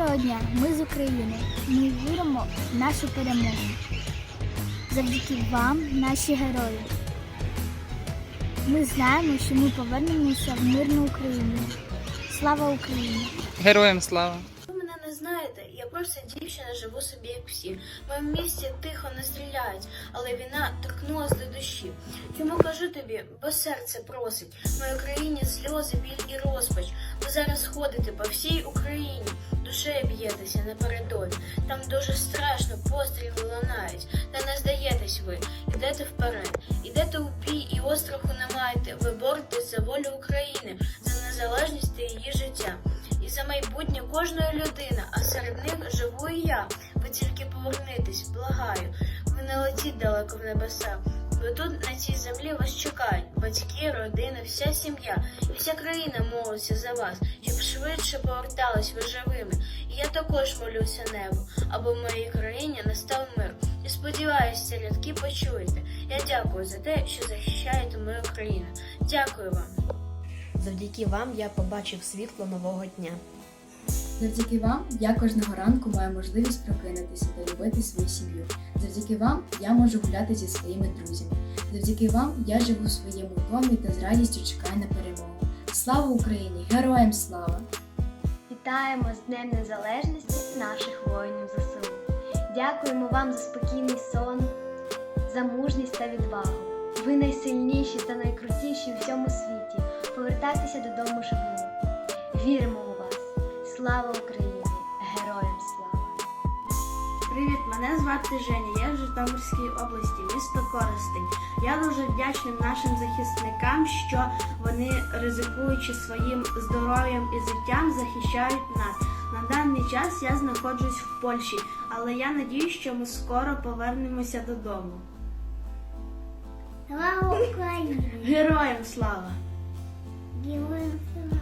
Доброго дня, ми з України. Ми віримо в нашу перемогу. Завдяки вам, наші герої. Ми знаємо, що ми повернемося в мирну Україну. Слава Україні! Героям слава! Знаєте, я просто дівчина живу собі як всі. В моєму місті тихо не стріляють, але війна торкнулась до душі. Чому кажу тобі, бо серце просить. В моїй країні сльози, біль і розпач. Ви зараз ходите по всій Україні, душею б'єтеся напередодні. Там дуже страшно, постріли лунають. Та не здаєтесь ви, ідете вперед, ідете у бій і остраху не маєте. Ви боретесь за волю України, кожної людини, а серед них живу і я. Ви тільки повернитесь, благаю. Ви не летіть далеко в небеса. Ви тут на цій землі вас чекають батьки, родина, вся сім'я, і вся країна молиться за вас, щоб швидше повертались ви живими. І я також молюся небу, аби в моїй країні настав мир. І сподіваюся, рядки почуєте. Я дякую за те, що захищаєте мою країну. Дякую вам. Завдяки вам я побачив світло нового дня. Завдяки вам я кожного ранку маю можливість прокинутися та любити свою сім'ю. Завдяки вам я можу гуляти зі своїми друзями. Завдяки вам я живу в своєму домі та з радістю чекаю на перемогу. Слава Україні! Героям слава! Вітаємо з Днем Незалежності наших воїнів ЗСУ. Дякуємо вам за спокійний сон, за мужність та відвагу. Ви найсильніші та найкрутіші у всьому світі. Повертайтеся додому живими. Віримо. Слава Україні! Героям слава! Привіт, мене звати Женя. Я в Житомирській області, місто Коростень. Я дуже вдячним нашим захисникам, що вони, ризикуючи своїм здоров'ям і життям, захищають нас. На даний час я знаходжусь в Польщі, але я надію, що ми скоро повернемося додому. Слава Україні! Героям слава! Героям слава!